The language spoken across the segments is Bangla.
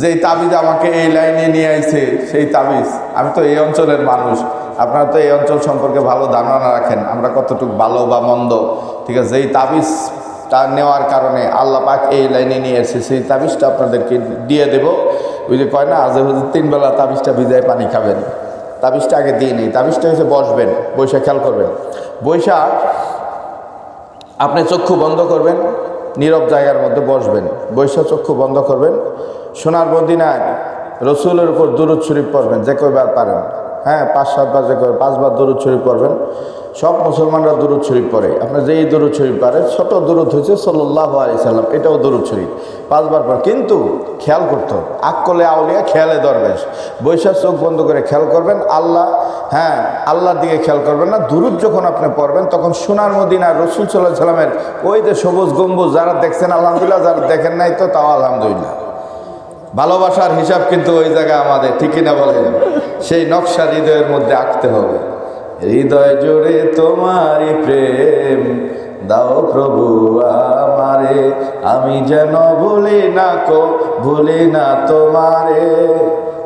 যেই তাবিজ আমাকে এই লাইনে নিয়ে আইছে, সেই তাবিজ। আমি তো এই অঞ্চলের মানুষ। আপনারা তো এই অঞ্চল সম্পর্কে ভালো ধারণা রাখেন। আমরা কতটুকু ভালো বা মন্দ। ঠিক আছে, যেই তাবিজটা নেওয়ার কারণে আল্লাহ পাক এই লাইনে নিয়ে এসে সেই তাবিজটা আপনাদেরকে দিয়ে দেব। ওই যে কয় না আজ তিন বেলা তাবিজটা ভিজায় পানি খাবেন। তাবিজটা আগে দিয়ে নেই। তাবিজটা হচ্ছে বসবেন, বৈশাখ খেয়াল করবেন। বৈশা আপনি চক্ষু বন্ধ করবেন নীরব জায়গার মধ্যে বসবেন। বৈশা চক্ষু বন্ধ করবেন। সোনার মদিনায় রসুলের উপর দুরুদ শরীফ পড়বেন, যে কয়বার পারেন। হ্যাঁ পাঁচ সাতবার যে কয় পাঁচবার দুরুদ শরীফ পড়বেন। সব মুসলমানরা দুরুদ শরীফ পড়ে। আপনার যেই দুরুদ শরীফ পারে ছোট দুরুদ হয়েছে সাল্লাহ সাল্লাম, এটাও দুরুদ শরীফ। পাঁচবার পর কিন্তু খেয়াল করতে হবে আকলে আউলিয়া খেয়ালে দরবেশ। বৈশাখ চোখ বন্ধ করে খেয়াল করবেন, আল্লাহ হ্যাঁ আল্লাহর দিকে খেয়াল করবেন না। দুরুদ যখন আপনি পড়বেন, তখন সোনার মদিনা রসুল সাল্লাহ সাল্লামের ওই যে সবুজ গম্বুজ, যারা দেখছেন, আলহামদুলিল্লাহ, যারা দেখেন নাই তো, তাও আলহামদুলিল্লাহ। ভালোবাসার হিসাব কিন্তু ওই জায়গায় আমাদের, ঠিকই না বলেন? সেই নকশা হৃদয়ের মধ্যে আঁকতে হবে। হৃদয় জুড়ে তোমারই প্রেম। দাও প্রভু আমারে, আমি যেন ভুলি না কো, ভুলি না তোমারে।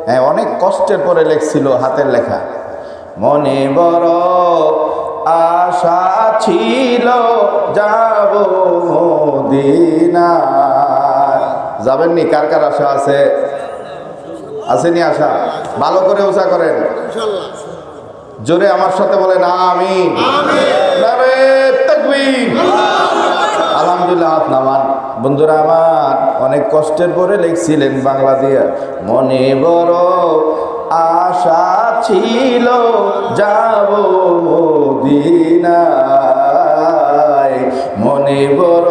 হ্যাঁ অনেক কষ্টের পরে লেখছিল হাতের লেখা। মনে বড় আশা ছিল, যাব মদিনা যাবেননি? কার কার আশা আছে? আসেনি আশা? ভালো করে উষা করেন। জোরে আমার সাথে বলেন আমি আলহামদুলিল্লাহ হাত নামান। বন্ধুরা আমার অনেক কষ্টের পরে লিখছিলেন বাংলা দিয়ে মনে বড় আশা ছিল যাব মদিনায়। মনে বড়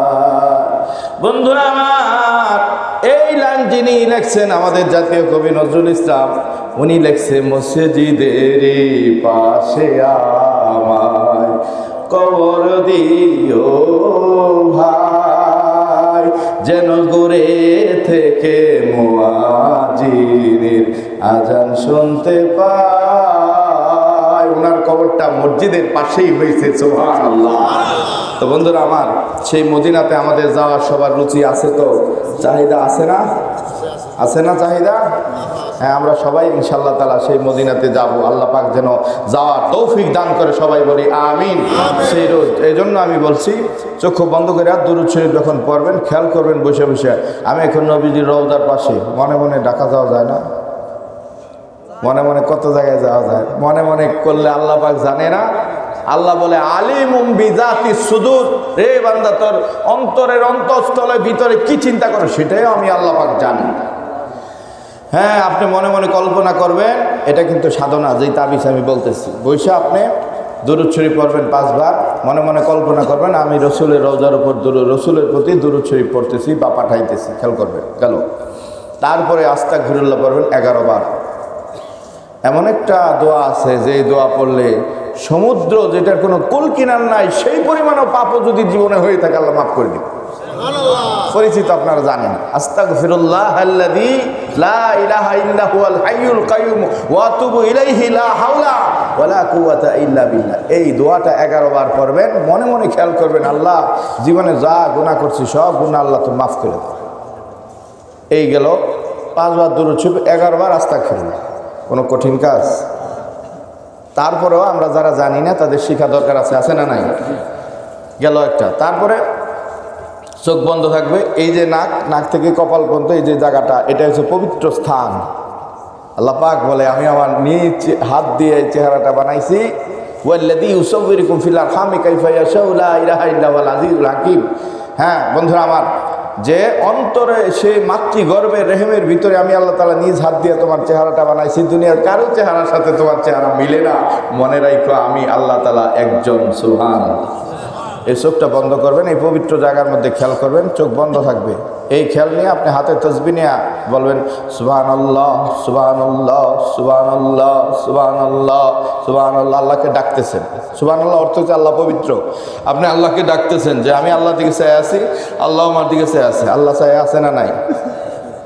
বন্ধুরা আমার, এই লাইন যিনি লেখছেন আমাদের জাতীয় কবি নজরুল ইসলাম, উনি লেখছে, মসজিদের পাশে আমায় কবর দিও ভাই, যেন গড়ে থেকে মোয়াজিনের আজান শুনতে পাই। ওনার কবরটা মসজিদের পাশেই হয়েছে সোহান আল্লাহ তো বন্ধুরা আমার সেই মদিনাতে আমাদের যাওয়ার সবার রুচি আছে তো। চাহিদা আছে না? আছে না চাহিদা? হ্যাঁ আমরা সবাই ইনশাল্লাহ তালা সেই মদিনাতে যাব। আল্লাহ পাক যেন যাওয়ার তৌফিক দান করে সবাই বলি আমিন। সেই রোজ এই জন্য আমি বলছি চক্ষু বন্ধ করে আর দুরুদ শরীফ যখন পড়বেন খেয়াল করবেন বসে বসে। আমি এখন নবীজির রৌদার পাশে মনে মনে ডাকা যাওয়া যায় না? মনে মনে কত জায়গায় যাওয়া যায়? মনে মনে করলে আল্লাহ পাক জানে না? আল্লাহ বলে, আলিমুম বিজাতি সুদূর। রে বান্দা, তোর অন্তরের অন্তঃস্থলে ভিতরে কি চিন্তা করো? সেটাই আমি আল্লাহ পাক জানি। হ্যাঁ আপনি মনে মনে কল্পনা করবেন, এটা কিন্তু সাধনা, যেই তাবিজ আমি বলতেছি। বৈশা আপনি দুরুদ শরীফ পড়বেন পাঁচবার। মনে মনে কল্পনা করবেন, আমি রসুলের রোজার উপর দুরু, রসুলের প্রতি দুরুদ শরীফ পড়তেছি, বা পাঠাইতেছি। খেয়াল করবেন, গেল। তারপরে আস্তা ঘিরুল্লাহ পড়বেন এগারো বার। এমন একটা দোয়া আছে যে দোয়া পড়লে সমুদ্র যেটার কোনো কুল কিনার নাই সেই পরিমাণও পাপও যদি জীবনে হয়ে থাকে আল্লাহ মাফ করে দিবে পরিচিত আপনারা জানেন। আস্তাগফিরুল্লাহ আল্লাযী লা ইলাহা ইল্লা হুয়াল হাইয়ুল কাইয়ুম ওয়া আতুবু ইলাইহি লা হাওলা ওয়ালা কুওয়াতা ইল্লা বিল্লাহ। এই দোয়াটা 11 বার পড়বেন মনে মনে খেয়াল করবেন আল্লাহ জীবনে যা গুনাহ করছি সব গুনাহ আল্লাহ তো মাফ করে দাও এই গেল পাঁচবার দূর ছুপ এগারো বার আস্তাগফিরুল্লাহ। কোনো কঠিন কাজ? তারপরেও আমরা যারা জানি না, তাদের শিখা দরকার আছে আছে না নাই? গেল একটা। তারপরে চোখ বন্ধ থাকবে, এই যে নাক নাক থেকে কপাল পর্যন্ত এই যে জায়গাটা, এটা হচ্ছে পবিত্র স্থান। আল্লাহ পাক বলে, আমি আমার নিজ হাত দিয়ে এই চেহারাটা বানাইছি। হ্যাঁ বন্ধুরা আমার যে অন্তরে সেই মাতৃগর্ভের রেহেমের ভিতরে আমি আল্লাহ তালা নিজ হাত দিয়ে তোমার চেহারাটা বানাইছি, দুনিয়ার কারও চেহারার সাথে তোমার চেহারা মিলে না। মনে রাখো আমি আল্লাহ তালা একজন সুহান এই চোখটা বন্ধ করবেন, এই পবিত্র জায়গার মধ্যে খেয়াল করবেন, চোখ বন্ধ থাকবে। এই খেয়াল নিয়ে আপনি হাতে তসবি নিয়ে বলবেন সুবাহ আল্লাহ সুবাহ আল্লাহ সুবাহ আল্লাহ সুবাহ আল্লাহ সুবাহ আল্লাহ আল্লাহকে ডাকতেছেন। সুবাহ আল্লাহ অর্থ হচ্ছে আল্লাহ পবিত্র। আপনি আল্লাহকে ডাকতেছেন যে, আমি আল্লাহ দিকে চাই আছি, আল্লাহ আমার দিকে চাই আছে। আল্লাহ চাই আছে না নাই?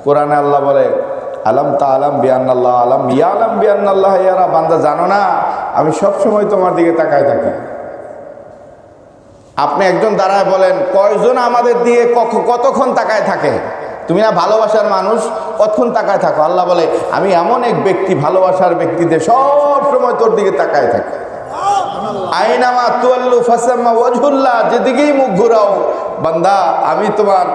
কোরআনে আল্লাহ বলে, আলাম তা আলাম বিয়ান্নাল্লাহ আলাম ইয়া আলাম বিয়ান্নাল্লাহ ইয়ারা বান্দা জানো না, আমি সব সময় তোমার দিকে তাকায় থাকি। আপনি একজন দাঁড়ায় বলেন, কয়জন আমাদের দিয়ে কতক্ষণ তাকায় থাকে? তুমি না ভালোবাসার মানুষ, কতক্ষণ তাকায় থাকো? আল্লাহ বলে, আমি এমন এক ব্যক্তি, ভালোবাসার ব্যক্তিদের সব সময় তোর দিকে তাকায় থাকি। আইনামা তুয়াল্লু ফাসাম্মা ওয়াজহুল্লাহ যেদিকেই মুখ ঘুরাও, বান্দা, আমি তোমার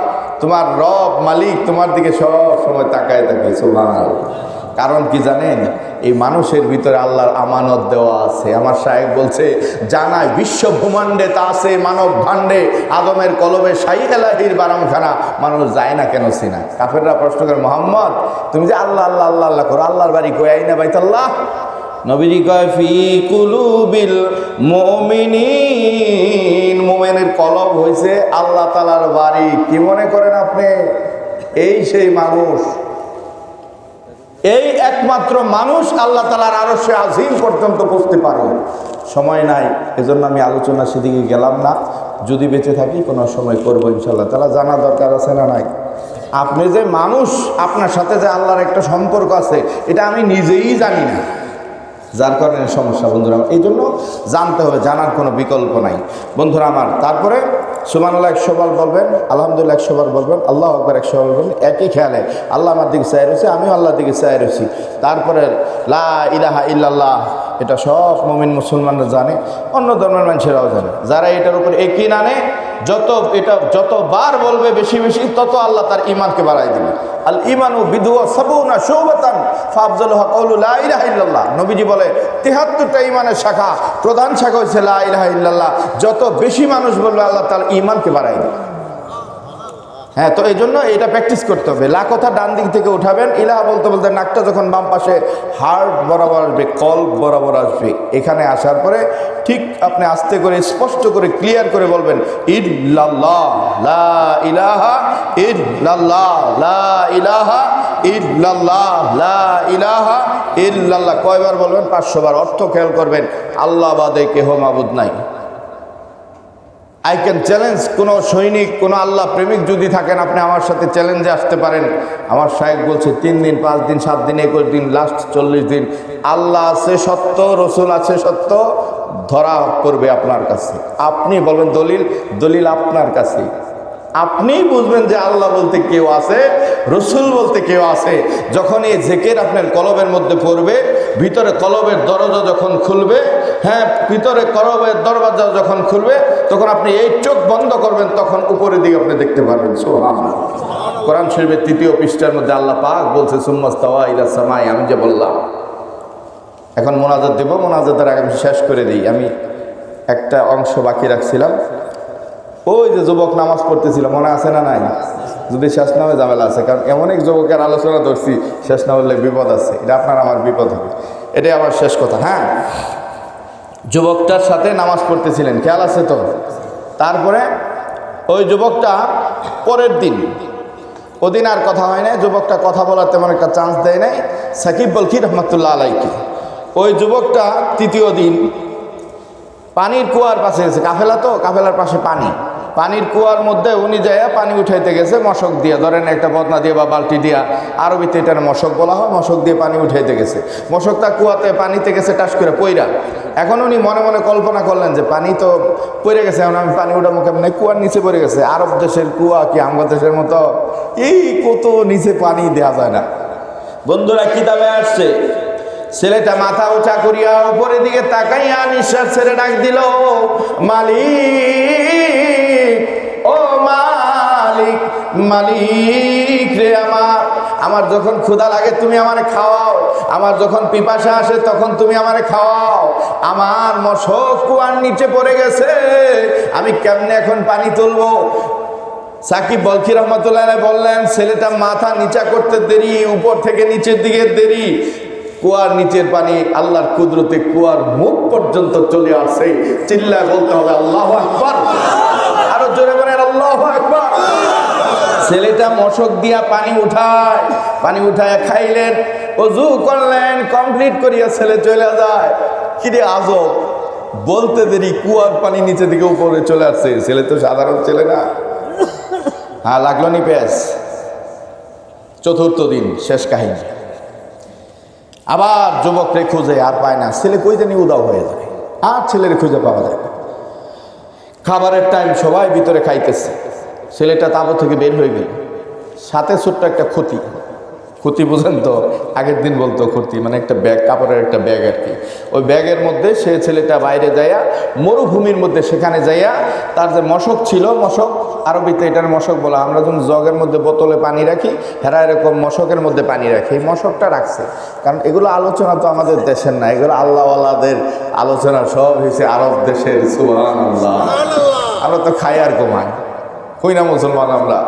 তোমার রব, মালিক তোমার দিকে সব সময় তাকায় থাকি। সুবহানাল্লাহ। কারণ কি জানেন? এই মানুষের ভিতরে আল্লাহর আমানত দেওয়া আছে। আমার সাহেব বলছে জানায় বিশ্ব ব্রহ্মাণ্ডে তা আছে, মানব ভাণ্ডে, আদমের কলবে শাহী এলাহির বারামখানা। মানুষ যায় না কেন সিনা? কাফেররা প্রশ্ন করে, মোহাম্মদ, তুমি যে আল্লাহ আল্লাহ আল্লাহ আল্লাহ করো, আল্লাহর বাড়ি কই? আইনা বাইতাল্লাহ? নবীজি কয়, ফি কুলুবিল মুমিনিন। মুমিনের কলব হইছে, আল্লাহ তালার বাড়ি। কি মনে করেন আপনি? এই সেই মানুষ এই একমাত্র মানুষ আল্লাহ তালার আরও সে আজিম পর্যন্ত বুঝতে পারে। সময় নাই, এজন্য আমি আলোচনা সেদিকে গেলাম না। যদি বেঁচে থাকি, কোনো সময় করব ইনশাল্লাহ তালা জানা দরকার আছে না নাই? আপনি যে মানুষ, আপনার সাথে যে আল্লাহর একটা সম্পর্ক আছে, এটা আমি নিজেই জানি না। যার কারণে সমস্যা, বন্ধুরা। এই জন্য জানতে হবে, জানার কোনো বিকল্প নাই। বন্ধুরা আমার, তারপরে সুমানুল্লাহ একশো বার বলবেন, আলহামদুলিল্লাহ একশো বার বলবেন, আল্লাহ আকবর একশো বার বলবেন, একই খেয়ালে, আল্লাহ আমার দিকে চাই রয়েছে, আমিও আল্লাহ দিকে চাই রয়েছি। তারপরে, লা ইলাহা ইল্লাল্লাহ, এটা সব মমিন মুসলমানরা জানে, অন্য ধর্মের মানুষেরাও জানে। যারা এটার উপর একই নানে যত এটা যতবার বলবে বেশি বেশি, তত আল্লাহ তার ইমানকে বাড়াই দিবে। আল ইমানু বিদুয়া সাবুনা সৌবতান ফাফজল ইল্লাল্লাহ। নবীজি বলে, তেহাত্তরটা ইমানের শাখা, প্রধান শাখা হচ্ছে লাহ যত বেশি মানুষ বলবে, আল্লাহ তার ইমানকে বাড়াই দিবে। হ্যাঁ তো এই জন্য এটা প্র্যাকটিস করতে হবে। লা কথা ডান দিক থেকে উঠাবেন, ইলাহা বলতে বলতে নাকটা যখন বাম পাশে হার্ট বরাবর আসবে, কল বরাবর আসবে, এখানে আসার পরে ঠিক আপনি আস্তে করে, স্পষ্ট করে ক্লিয়ার করে বলবেন, ইল্লাল্লাহ, লা ইলাহা ইল্লাল্লাহ, লা ইলাহা ইল্লাল্লাহ, লা ইলাহা ইল্লাল্লাহ। কয়বার বলবেন? পাঁচশো বার। অর্থ খেয়াল করবেন, আল্লাহ বাদে কেহ মাবুদ নাই। আই ক্যান চ্যালেঞ্জ কোনো সৈনিক, কোনো আল্লাহ প্রেমিক যদি থাকেন, আপনি আমার সাথে চ্যালেঞ্জে আসতে পারেন। আমার সাহেব বলছে, তিন দিন, পাঁচ দিন, সাত দিন, একুশ দিন লাস্ট চল্লিশ দিন। আল্লাহ আছে সত্য, রসুল আছে সত্য, ধরা করবে আপনার কাছে। আপনি বলবেন দলিল দলিল আপনার কাছে। আপনি বুঝবেন যে আল্লাহ বলতে কেউ আছে, রসুল বলতে কেউ আছে। যখন এই জেকের আপনার কলবের মধ্যে পড়বে, ভিতরে কলবের দরজা যখন খুলবে হ্যাঁ ভিতরে কলবের দরজা যখন খুলবে, তখন আপনি এই চোখ বন্ধ করবেন, তখন উপরের দিকে আপনি দেখতে পারবেন। কোরআন শরীফের তৃতীয় পৃষ্ঠার মধ্যে আল্লাহ পাক বলছে, সুম্মাস্তাওয়া ইলা সামাই আমি যে বললাম। এখন মোনাজাত দেব, মোনাজাতের আগে আমি শেষ করে দিই। আমি একটা অংশ বাকি রাখছিলাম। ওই যে যুবক নামাজ পড়তেছিল, মনে আছে না নাই? যদি শেষ নামে ঝামেলা আছে, কারণ এমন এক যুবকের আলোচনা ধরছি, শেষ না হলে বিপদ আছে, এটা আপনার আমার বিপদ হবে। এটাই আমার শেষ কথা হ্যাঁ? যুবকটার সাথে নামাজ পড়তেছিলেন, খেয়াল আছে তো? তারপরে ওই যুবকটা পরের দিন, ওদিন আর কথা হয় না যুবকটা কথা বলার তেমন একটা চান্স দেয় নাই। সাকিব বলকি রহমতুল্লাহ আলাইকে? ওই যুবকটা তৃতীয় দিন পানির কুয়ার পাশে গেছে, কাফেলা তো, কাফেলার পাশে পানি। পানির কুয়ার মধ্যে উনি যাইয়া পানি উঠাইতে গেছে, মশক দিয়ে। ধরেন একটা বদনা দিয়ে বা বালতি দিয়া। আরবিতে এটার মশক বলা হয়, মশক দিয়ে পানি উঠাইতে গেছে। মশক মশকটা কুয়াতে পানিতে গেছে, টাস করে পইরা। এখন উনি মনে মনে কল্পনা করলেন যে, পানি তো পড়ে গেছে, এখন আমি পানি উঠাবো কেমন? কুয়ার নিচে পড়ে গেছে। আরব দেশের কুয়া কি আমার দেশের মতো? এই কত নিচে পানি দেওয়া যায় না। বন্ধুরা, কিতাবে আসছে, ছেলেটা মাথা উঁচা করিয়া উপরের দিকে তাকাইয়া নিঃশ্বাস ছেড়ে ডাক দিল, মালিক! মালিক রে আমার আমার যখন ক্ষুধা লাগে তুমি আমারে খাওয়াও, আমার যখন পিপাসা আসে তখন তুমি আমারে খাওয়াও। আমার মশক কুয়ার নিচে পড়ে গেছে, আমি কেমনে এখন পানি তুলবো? সাকিব বলকি রহমতুল্লাহ বললেন, ছেলেটা মাথা নিচা করতে দেরি, উপর থেকে নিচের দিকে দেরি। কুয়ার নিচের পানি আল্লাহর কুদরতে কুয়ার মুখ পর্যন্ত চলে আসে। চিল্লায় বলতে হবে, আল্লাহ আকবার আরও জোরে বলেন আল্লাহ আকবার ছেলেটা মশক দিয়া পানি উঠায় পানি উঠায় খাইলেন। অজু করলেন কমপ্লিট করিয়া ছেলে চলে যায়। কিরে আজব, বলতে দেরি, কুয়ার পানি নিচে দিকে উপরে চলে আসছে। ছেলে তো সাধারণ ছেলে না। হ্যাঁ লাগল নি পেঁয়াজ? চতুর্থ দিন, শেষ কাহিনী। আবার যুবকরে খুঁজে, আর পায় না। ছেলে কই জানি উদাও হয়ে যায়। আর ছেলের খুঁজে পাওয়া যায়। খাবারের টাইম সবাই ভিতরে খাইতেছে। ছেলেটা তাবু থেকে বের হয়ে গেল। সাথে ছোট্ট একটা ক্ষতি ক্ষতি বুঝেন তো আগের দিন বলতো ক্ষতি মানে একটা ব্যাগ কাপড়ের একটা ব্যাগ আর কি। ওই ব্যাগের মধ্যে সে ছেলেটা বাইরে যাইয়া মরুভূমির মধ্যে সেখানে যাইয়া তার যে মশক ছিল মশক আরবিতে এটার মশক বলা আমরা যখন জগের মধ্যে বোতলে পানি রাখি হেরা এরকম মশকের মধ্যে পানি রাখি এই মশকটা রাখছে। কারণ এগুলো আলোচনা তো আমাদের দেশের না এগুলো আল্লাহওয়ালাদের আলোচনা সব হয়েছে আরব দেশের আল্লাহ আমরা তো খাই আর কমাই কই না মুসলমান আমরা?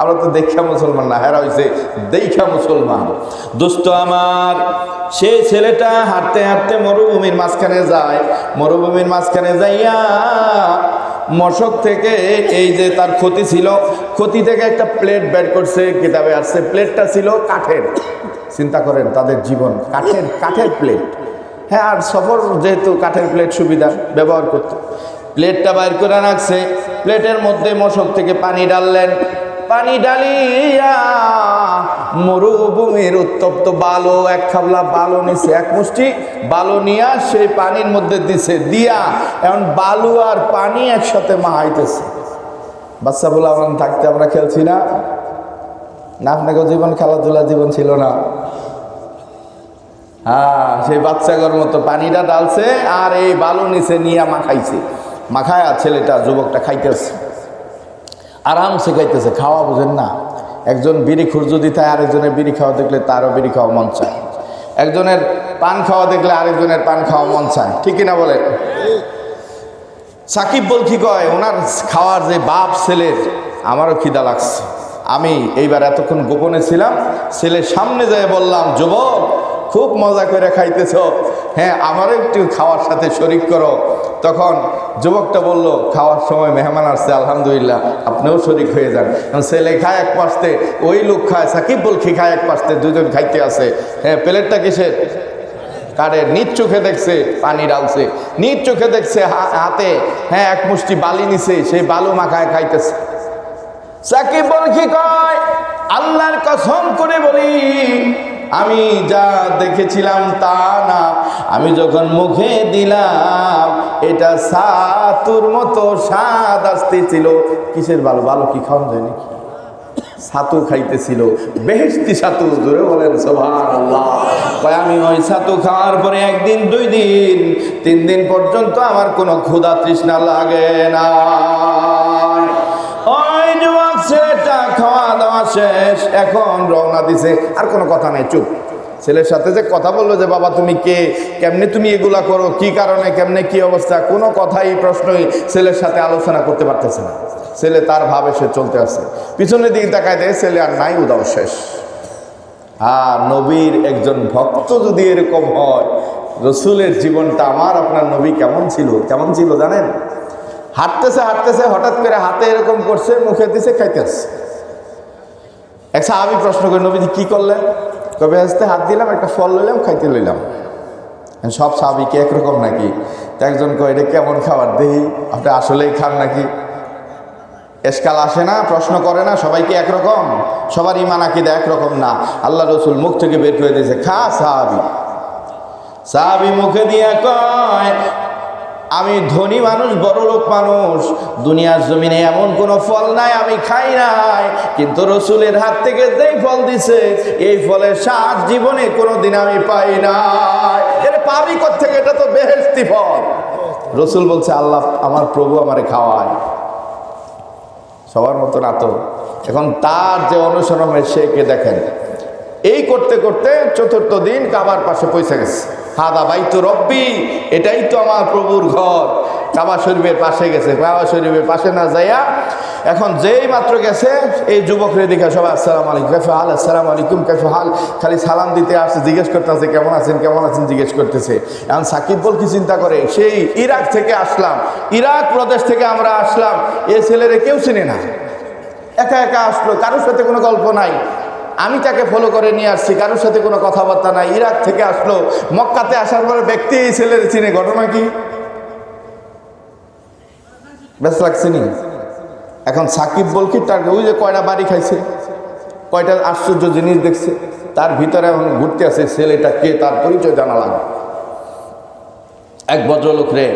আমরা তো দেখা মুসলমান না, হেরা হয়েছে দেখা মুসলমান। দোস্ত আমার, সে ছেলেটা হাঁটতে হাঁটতে মরুভূমির মাঝখানে যায়। মরুভূমির মাঝখানে যাইয়া মশক থেকে এই যে তার ক্ষতি ছিল, ক্ষতি থেকে একটা প্লেট বের করছে, কিতাবে আসছে, প্লেটটা ছিল কাঠের। চিন্তা করেন, তাদের জীবন, কাঠের কাঠের প্লেট। হ্যাঁ আর সফর যেহেতু কাঠের প্লেট সুবিধা, ব্যবহার করতে। প্লেটটা বাইর করে রাখছে। প্লেটের মধ্যে মশক থেকে পানি ডাললেন পানি ডালিয়া মরুভূমির উত্তপ্ত বালো, এক খাবলা বালো নিছে, এক মুষ্টি বালো নিয়া সেই পানির মধ্যে দিছে, দিয়া এখন বালু আর পানি একসাথে মাহাইতেছে। বাচ্চা বলে আমরা থাকতে আমরা খেলছি না। না আপনাকে জীবন, খেলাধুলা জীবন ছিল না। হ্যাঁ সেই বাচ্চাগর মতো পানিটা ডালছে আর এই বালু নিচে নিয়ে মাখাইছে। মাখায় ছেলেটা, যুবকটা খাইতেছে। আরামসে খাইতেছে, খাওয়া বুঝেন না। একজন বিড়ি খুর যদি তাই আরেকজনের বিড়ি খাওয়া দেখলে তারও বিড়ি খাওয়া মন চায়। একজনের পান খাওয়া দেখলে আরেকজনের পান খাওয়া মন চায়। ঠিক কিনা বলে সাকিব বল কি কয়, ওনার খাওয়ার যে বাপ ছেলের, আমারও খিদা লাগছে। আমি এইবার এতক্ষণ গোপনে ছিলাম, ছেলের সামনে যেয়ে বললাম, যুবক, খুব মজা করে খাইতেছ। হ্যাঁ আমারও একটু খাওয়ার সাথে শরিক করো। তখন যুবকটা বলল, খাওয়ার সময় মেহমান আসছে, আলহামদুলিল্লাহ, আপনিও শরিক হয়ে যান। ছেলে খায় এক পাশতে, ওই লোক খায়, সাকিব বল কি খায় এক পাশতে, দুজন খাইতে আছে হ্যাঁ প্লেটটা কিসের? কারে? নিজ চোখে দেখছে, পানি ডালছে নিজ চোখে দেখছে হাতে হ্যাঁ এক মুষ্টি বালি নিছে, সেই বালু মাখায় খাইতেছে। সাকিব বল কি কয়, আল্লাহর কসম করে বলি আমি যা দেখেছিলাম তা না। আমি যখন মুখে দিলাম, এটা সাতুর মতো স্বাদ আসতেছিল। কিসের ভালো? ভালো কি খাওয়া যায় নাকি? ছাতু খাইতেছিল। বেহেস্তি ছাতু জোরে বলেন সোভান আমি ওই ছাতু খাওয়ার পরে একদিন, দুই দিন, তিন দিন পর্যন্ত আমার কোনো ক্ষুধা তৃষ্ণা লাগে না। শেষ, এখন রওনা দিছে। আর কোনো কথা নেই, চুপ। ছেলের সাথে যে কথা বলল যে, বাবা, তুমি কে? কেমনে তুমি এগুলা করো? কি কারণে? কেমনে কি অবস্থা? কোনো কথাই, প্রশ্নই ছেলের সাথে আলোচনা করতে পারতেছে না। ছেলে তার ভাবে সে চলতে আছে। পিছনের দিকে তাকায় দেয় ছেলে আর নাই, উদাও শেষ। হ্যাঁ নবীর একজন ভক্ত যদি এরকম হয়, রসুলের জীবনটা আমার, আপনার নবী কেমন ছিল? কেমন ছিল জানেন? হাঁটতেছে হাঁটতেছে, হঠাৎ করে হাতে এরকম করছে, মুখে দিছে, খাইতেছে। এক সাহাবি প্রশ্ন করে, নবীজি কি করলেন? কবে হাসতে হাত দিলাম, একটা ফল লইলাম, খাইতে লইলাম। সব সাহাবি কি একরকম নাকি? তো একজন কয়, এটা কেমন খাবার, দেহি? আপনি আসলেই খান নাকি? এসকাল আসে না, প্রশ্ন করে না সবাইকে একরকম? সবার ইমান আকিদা একরকম না। আল্লাহ রসুল মুখ থেকে বের করে দিয়েছে, খা সাহাবি। সাহাবি মুখে দিয়ে কয় আমি ধনী মানুষ, বড় লোক মানুষ, দুনিয়ার জমিনে এমন কোনো ফল নাই, আমি খাই নাই। কিন্তু রসুলের হাত থেকে যেই ফল দিছে, এই ফলের স্বাদ জীবনে কোনো দিন আমি পাই নাই। এটা পাবি থেকে এটা তো বেহেস্তি ফল। রসুল বলছে, আল্লাহ, আমার প্রভু আমারে খাওয়ায়। সবার মতো না তো। এখন তার যে অনুসরণ হয় সে কে দেখেন? এই করতে করতে চতুর্থ দিন কাবার পাশে পৌঁছে গেছে। হাদা ভাই তো রব্বি, এটাই তো আমার প্রভুর ঘর। কাবা শরীফের পাশে গেছে। কাবা শরীফের পাশে না যাইয়া এখন যেই মাত্র গেছে, এই যুবকরে দেখে সবাই আসসালাম আলাইকুম। কেফে হাল? আসসালাম আলাইকুম, কেফে হাল? খালি সালাম দিতে আসছে, জিজ্ঞেস করতেছে, কেমন আছেন? কেমন আছেন? জিজ্ঞেস করতেছে। এখন সাকিব বল কি চিন্তা করে? সেই ইরাক থেকে আসলাম। ইরাক প্রদেশ থেকে আমরা আসলাম। এ ছেলেরে কেউ চিনে না। একা একা আসলো। কারোর সাথে কোনো গল্প নাই। আমি তাকে ফলো করে নিয়ে আসছি, কারোর সাথে কোনো কথাবার্তা নাই। ইরাক থেকে আসলো, মক্কাতে আসার পরে ব্যক্তি এই ছেলের চিনে, ঘটনা কি? বেশ লাগছে নি এখন সাকিব বলকি তার ওই যে কয়টা বাড়ি খাইছে, কয়টা আশ্চর্য জিনিস দেখছে। তার ভিতরে এখন ঘুরতে আছে ছেলেটা কে, তার পরিচয় জানা এক ভদ্রলোক রে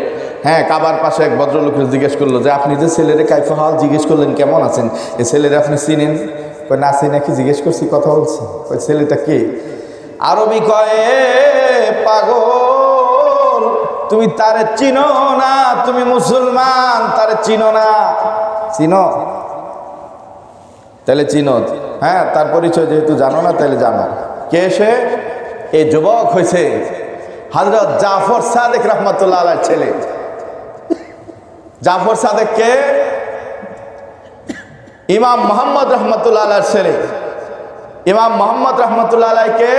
হ্যাঁ কাবার পাশে এক ভদ্রলোকরে জিজ্ঞেস করল যে, আপনি যে ছেলেরে কাইফা হাল জিজ্ঞেস করলেন, কেমন আছেন? এই ছেলেরে আপনি চিনেন? কয় না চিনে নাকি জিজ্ঞেস করছি, কথা বলছি। ওই ছেলেটা কে? আরবি কয়, "এ পাগল, তুমি তারে চিনো না, তুমি মুসলমান, তারে চিনো না। চিনো? তাহলে চিনো। হ্যাঁ তার পরিচয় যেহেতু জানো না, তাহলে জানো। কে সে? এই যুবক হয়েছে হজরত জাফর সাদেক রহমতুল্লাহ ছেলে। জাফর সাদেক কে? ইমাম মোহাম্মদ রহমতুল্লাহ ছেলে। ইমাম মোহাম্মদ রহমতুল্লাহ আলাইকে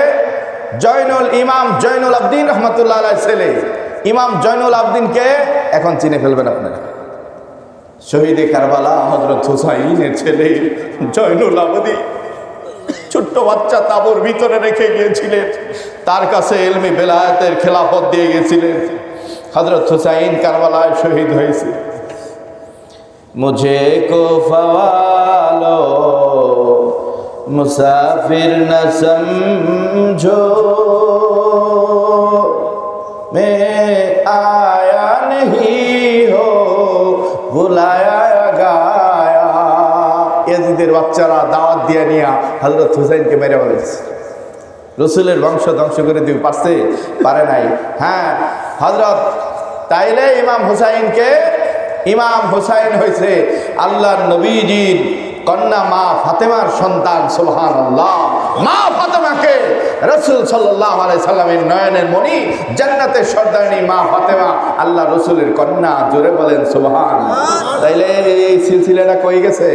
জয়নুল ইমাম জয়নুল আবদিন রহমতুল্লাহ আলাই ছেলে। ইমাম জয়নুল আবদিনকে এখন চিনে ফেলবেন আপনারা। শহীদে কারবালা হজরত হুসাইনের ছেলে জয়নুল আবদিন ছোট্ট বাচ্চা তাবুর ভিতরে রেখে গিয়েছিলেন। তার কাছে এলমি বেলায়েতের খেলাফত দিয়ে গেছিলেন। হজরত হুসাইন কারবালায় শহীদ হয়েছে। مجھے کو فوالو مسافر نہ سمجھو میں آیا نہیں ہو بلایا گایا এজিদের বাচ্চারা দাওয়াত দিয়ে নিয়া হজরত হুসাইনকে মেরে বলেছে রসুলের বংশ ধ্বংস করে দিবে পারছে? পারে নাই। হ্যাঁ হজরত তাইলে ইমাম হুসাইনকে ইমাম হুসাইন হয়েছে আল্লাহ নবীজির কন্যা মা ফাতেমার সন্তান সোহান আল্লাহ মা ফাতেমাকে রসুল সাল্লামের নয়নের মণি, জান্নাতের সর্দারিনী মা ফাতেমা আল্লাহ রসুলের কন্যা, জোরে বলেন সোহান তাইলে এই সিলসিলাটা কই গেছে?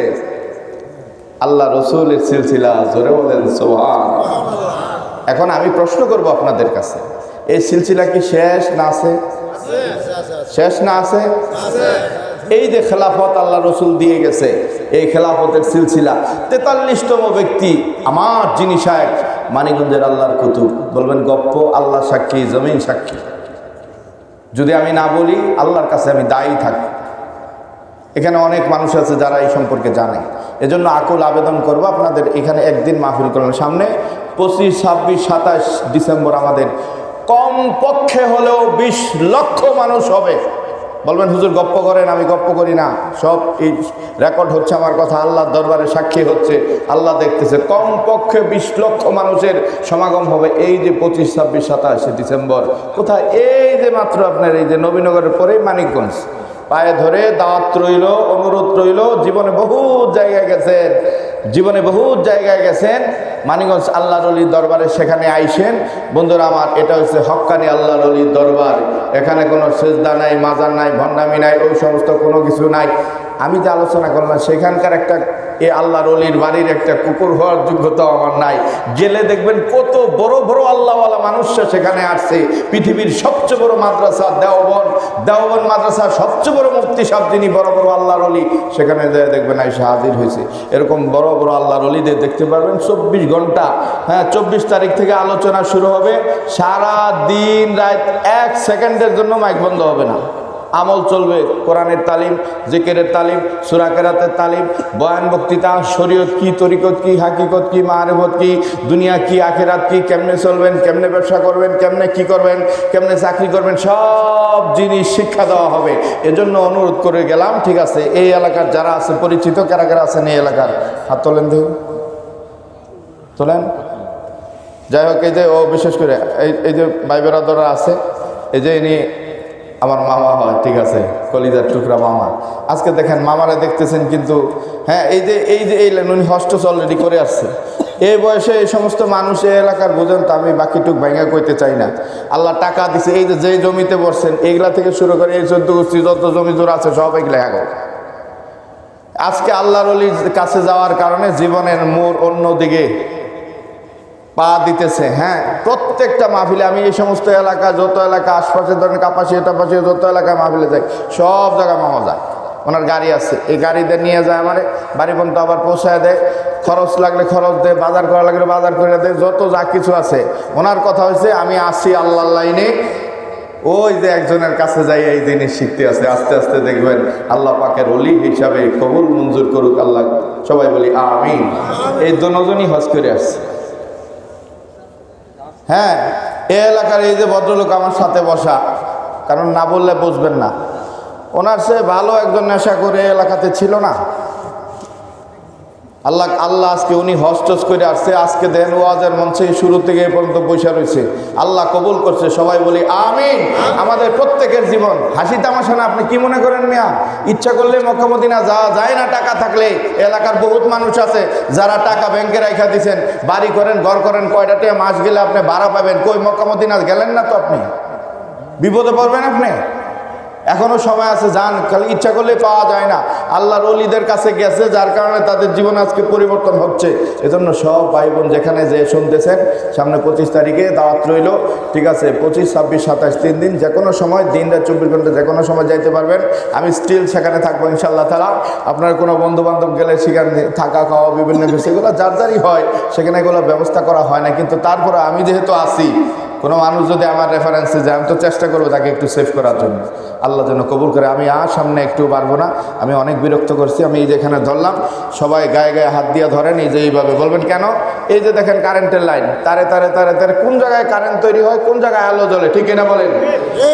আল্লাহ রসুলের সিলসিলা, জোরে বলেন সোহান এখন আমি প্রশ্ন করব আপনাদের কাছে, এই সিলসিলা কি শেষ না আছে? শেষ না আছে? এই যে খেলাফত আল্লাহ রসুল দিয়ে গেছে এই খেলাফতের সিলসিলা তেতাল্লিশতম ব্যক্তি আমার যিনি সাহেব মানিগঞ্জের আল্লাহর কুতুব। বলবেন গপ্প আল্লাহ সাক্ষী জমিন সাক্ষী। যদি আমি না বলি আল্লাহর কাছে আমি দায়ী থাকি। এখানে অনেক মানুষ আছে যারা এই সম্পর্কে জানে। এজন্য আকুল আবেদন করব আপনাদের এখানে একদিন মাহফিল করবেন সামনে পঁচিশ ছাব্বিশ সাতাশ ডিসেম্বর আমাদের কম পক্ষে হলেও বিশ লক্ষ মানুষ হবে। বলবেন, হুজুর, গপ্প করেন, আমি গপ্প করি না। সব এই রেকর্ড হচ্ছে আমার কথা, আল্লাহর দরবারে সাক্ষী হচ্ছে, আল্লাহ দেখতেছে। কম পক্ষে বিশ লক্ষ মানুষের সমাগম হবে এই যে পঁচিশ, ছাব্বিশ, সাতাশে ডিসেম্বর। কোথায়? এই যে মাত্র আপনার এই যে নবীনগরের পরেই মানিকগঞ্জ। পায়ে ধরে দাঁত রইল, অনুরোধ রইল, জীবনে বহু জায়গায় গেছেন, জীবনে বহু জায়গায় গেছেন। মানিগঞ্জ আল্লাহর রলির দরবারে সেখানে আইসেন। বন্ধুরা আমার, এটা হচ্ছে হক্কানি আল্লাহর রলির দরবার। এখানে কোনো সেজদা নাই, মাজার নাই, ভণ্ডামি নাই, ওই সমস্ত কোনো কিছু নাই। আমি যে আলোচনা করলাম, সেখানকার একটা এ আল্লাহ রলির বাড়ির একটা কুকুর হওয়ার যোগ্যতা আমার নাই। গেলে দেখবেন কত বড় বড় আল্লাহওয়ালা মানুষরা সেখানে আসছে। পৃথিবীর সবচেয়ে বড় মাদ্রাসা দেওবন। দেওবন মাদ্রাসা সবচেয়ে বড় মুক্তি সব যিনি বড় বড় আল্লাহ রলি সেখানে দেখবেন আইসা হাজির হয়েছে। এরকম বড় বড় আল্লাহ রলিদের দেখতে পারবেন চব্বিশ ঘণ্টা। হ্যাঁ চব্বিশ তারিখ থেকে আলোচনা শুরু হবে। সারা দিন রাত এক সেকেন্ডের জন্য মাইক বন্ধ হবে না। আমল চলবে, কোরআনের তালিম, জিকেরের তালিম সুরাকেরাতের তালিম, বয়ান বক্তৃতা, শরীয়ত কি, তরিকত কি, হাকিকত কি, মারেফত কি, দুনিয়া কি, আখেরাত কি, কেমনে চলবেন, কেমনে ব্যবসা করবেন, কেমনে কি করবেন, কেমনে চাকরি করবেন, সব জিনিস শিক্ষা দেওয়া হবে। এজন্য অনুরোধ করে গেলাম, ঠিক আছে, এই এলাকার যারা আছে, পরিচিত, কারা কারা আছেন এই এলাকার, হাত তোলেন দেখুন তোলেন? যাই হোক, এই যে, ও বিশেষ করে, এই এই যে ভাই বেরাদরা আছে, এই যে ইনি আমার মামা হয়, ঠিক আছে? কলিজার টুকরা মামা। আজকে দেখেন মামারা দেখতেছেন কিন্তু হ্যাঁ এই যে এই যে, এই উনি হস্টেস অলরেডি করে আসছে। এই বয়সে এই সমস্ত মানুষ এই এলাকার বোঝেন তো, আমি বাকিটুক ভাঙ্গা কইতে চাই না। আল্লাহ টাকা দিছে, এই যে, যেই জমিতে বসছেন, এইগুলা থেকে শুরু করে এই চোদ্দ গোষ্ঠী, যত জমি জোর আছে, সব এগুলো এখন আজকে আল্লাহর অলির কাছে যাওয়ার কারণে জীবনের মোড় অন্যদিকে পা দিতেছে হ্যাঁ? প্রত্যেকটা মাহফিলে আমি এই সমস্ত এলাকা, যত এলাকা আশপাশে ধরেন কাপাসি টাপাসি যত এলাকায় মাহফিলে যাই, সব জায়গায় মামা যায়। ওনার গাড়ি আছে, এই গাড়িতে নিয়ে যায় আমার, বাড়ি পর্যন্ত আবার পৌঁছায় দেয়। খরচ লাগলে খরচ দেয়, বাজার করা লাগলে বাজার করে দেয়, যত যা কিছু আছে। ওনার কথা হয়েছে আমি আসি আল্লাহ লাইনে। ওই যে একজনের কাছে যাই, এই জিনিস শিখতে আছে, আস্তে আস্তে দেখবেন আল্লাহ পাকের অলি হিসাবে কবুল মঞ্জুর করুক আল্লাহ। সবাই বলি, আমিন। এই দুজনই হজ করে আসছে। হ্যাঁ এ এলাকার এই যে ভদ্রলোক আমার সাথে বসা, কারণ না বললে বুঝবেন না। ওনার সে ভালো একজন নেশা করে এলাকাতে ছিল না। আল্লাহ আল্লাহ আজকে উনি হস্টস করে আসছে, আজকে দেন ওয়াজের মঞ্চে শুরু থেকে পর্যন্ত বসে রয়েছে। আল্লাহ কবুল করছে, সবাই বলি আমিন। আমাদের প্রত্যেকের জীবন। হাসি তামাশা না, আপনি কি মনে করেন মিয়া? ইচ্ছা করলে মক্কামদিনা যাওয়া যায় না টাকা থাকলে। এলাকার বহুত মানুষ আছে, যারা টাকা ব্যাংকে রাখা দিছেন। বাড়ি করেন, ঘর করেন, কয়টা টাকা মাস গেলে আপনি ভাড়া পাবেন? কই মক্কামদিনা গেলেন না তো আপনি? বিপদে পড়বেন আপনি? এখনও সময় আছে, যান। খালি ইচ্ছা করলে পাওয়া যায় না। আল্লাহর অলিদের কাছে গেছে, যার কারণে তাদের জীবন আজকে পরিবর্তন হচ্ছে। এজন্য সব ভাই বোন যেখানে যে শুনতেছেন, সামনে পঁচিশ তারিখে দাওয়াত রইল। ঠিক আছে, পঁচিশ, ছাব্বিশ, সাতাশ, তিন দিন যে কোনো সময়, দিন রাত চব্বিশ ঘণ্টা যে কোনো সময় যাইতে পারবেন। আমি স্টিল সেখানে থাকব ইনশাল্লাহ তালা আপনার কোনো বন্ধু বান্ধব গেলে সেখানে থাকা, খাওয়া, বিভিন্ন কিছু, এগুলো যার যারই হয়, সেখানে এগুলো ব্যবস্থা করা হয় না। কিন্তু তারপরে আমি যেহেতু আসি কোনো মানুষ যদি আমার রেফারেন্সে যায়, আমি তো চেষ্টা করব তাকে একটু সেভ করার জন্য। আল্লাহ যেন কবুল করে, আমি আর সামনে একটু পারব না। আমি অনেক বিরক্ত করছি, আমি এই যেখানে ধরলাম, সবাই গায়ে গায়ে হাত দিয়ে ধরেন এই যে এইভাবে। বলবেন কেন? এই যে দেখেন কারেন্টের লাইন তারে তারে তারে তারে, কোন জায়গায় কারেন্ট তৈরি হয়, কোন জায়গায় আলো জ্বলে, ঠিক না বলেন?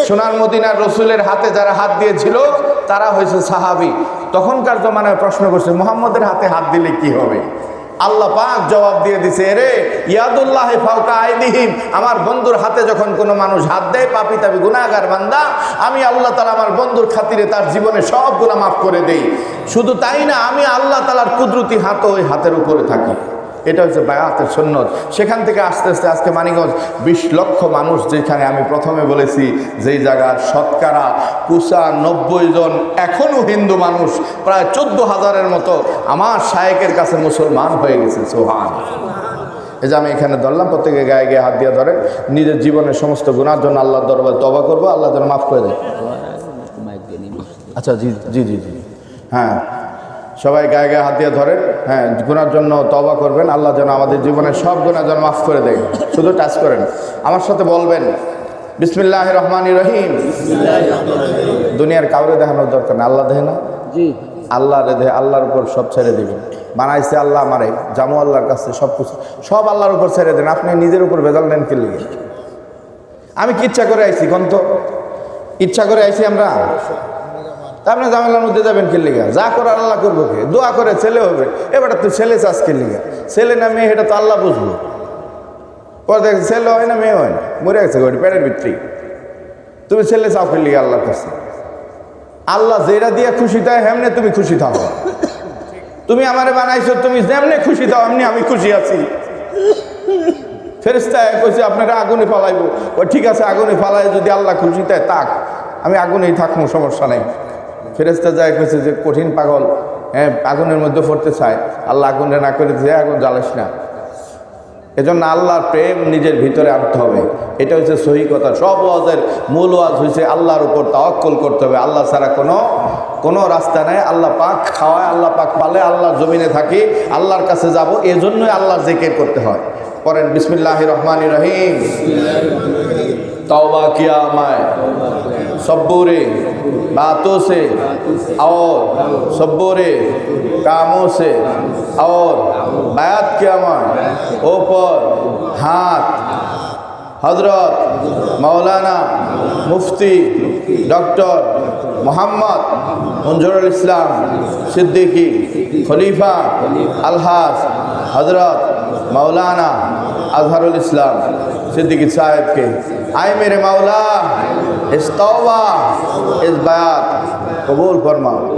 সোনার মদিনার রসুলের হাতে যারা হাত দিয়েছিল, তারা হয়েছে সাহাবি। তখনকার জমানায় প্রশ্ন করছে, মোহাম্মদের হাতে হাত দিলে কি হবে? আল্লাহ পাক জবাব দিয়ে দিছে রে ইয়াদুল্লাহ ফালকা আইদিহিম, আমার বন্ধুর হাতে যখন কোনো মানুষ হাত দেয়, পাপি তাবি গুণাগার বান্দা, আমি আল্লাহ তালা আমার বন্ধুর খাতিরে তার জীবনে সব গুণা মাফ করে দেই। শুধু তাই না, আমি আল্লাহ তালার কুদরতি হাত ওই হাতের উপরে থাকি। এটা হচ্ছে বায়াতের সন্ন্যত সেখান থেকে আস্তে আস্তে আজকে মানিগঞ্জ বিশ লক্ষ মানুষ যেখানে আমি প্রথমে বলেছি যেই জায়গার শতকরা কুসা নব্বই জন এখনও হিন্দু মানুষ প্রায় চোদ্দ হাজারের মতো আমার শায়েকের কাছে মুসলমান হয়ে গেছে সোহান এই যে আমি এখানে ধরলাম প্রত্যেকে গায়ে গায়ে হাত দিয়ে ধরে নিজের জীবনের সমস্ত গুণার জন্য আল্লাহর দরবার তবা করব আল্লাহ যেন মাফ করে দেয়। আচ্ছা জি জি জি জি। হ্যাঁ। সবাই গায়ে গায়ে হাত দিয়ে ধরেন। হ্যাঁ গুনার জন্য তবা করবেন। আল্লাহ যেন আমাদের জীবনের সব গুণা যেন মাফ করে দেয়। শুধু টাচ করেন। আমার সাথে বলবেন বিসমিল্লাহ রহমান রহিম। দুনিয়ার কাউরে দেখানোর দরকার না আল্লাহ দেখে না? জি। আল্লাহ রে দেহে আল্লাহর উপর সব ছেড়ে দিবেন। বানাইছে আল্লাহ আমারে। জামু আল্লাহর কাছে সব কিছু। সব আল্লাহর উপর ছেড়ে দেন। আপনি নিজের উপর ভেজাল নেন কে লিগে? আমি কি ইচ্ছা করে আইছি কন্ত ইচ্ছা করে আইছি আমরা? তা আপনি জামেলার মধ্যে যাবেন কে লিগা? যা করে আল্লাহ করব কে? দোয়া করে ছেলে হবে। এবার তো ছেলে চাষ কে লিগা? ছেলে না মেয়ে, এটা তো আল্লাহ বুঝব পরে দেখ ছেলে হয় না মেয়ে হয় না? মরে গেছে ঘড়ি পেটের ভিতরেই তুমি ছেলে চাও কে লিগা আল্লাহর কাছে? আল্লাহ যেটা দিয়ে খুশি দেয় হেমনে তুমি খুশি থাকো তুমি আমারে বানাইছো, তুমি যেমনে খুশি দাও এমনি আমি খুশি আছি। ফেরেস্তায় কইছে, আপনারা আগুনে ফালাইবো। ও ঠিক আছে, আগুনে ফালাই যদি আল্লাহ খুশি দেয় তাক আমি আগুনেই থাকব, সমস্যা নেই। ফেরেস্তা যায় কেছে যে, কঠিন পাগল হ্যাঁ আগুনের মধ্যে পড়তে চায়। আল্লাহ আগুনে না করে যে আগুন জ্বালাস না। এজন্য আল্লাহর প্রেম নিজের ভিতরে আনতে হবে। এটা হচ্ছে সহি কথা। সব ওয়াজের মূল ওয়াজ হয়েছে আল্লাহর উপর তাওয়াক্কল করতে হবে। আল্লাহ ছাড়া কোনো কোনো রাস্তা নেই। আল্লাহ পাক খাওয়ায়, আল্লাহ পাক পালে, আল্লাহর জমিনে থাকি, আল্লাহর কাছে যাব, এজন্যই আল্লাহ জেকের করতে হয়। পরেন বিসমিল্লাহ রহমান রহিম। তওবা কিয়া আমায় मैं सब्बूरे बातों से और सब्बूरे कामों से और बात किया मैं ऊपर हाथ हजरत मौलाना मुफ्ती डॉक्टर मोहम्मद मंजूरुल इस्लाम सिद्दीकी खलीफा अलहाज हजरत मौलाना अजहरुल इस्लाम सिद्दीकी साहब के। आए मेरे मौला, इस तौबा, इस बयात कबूल फरमाओ।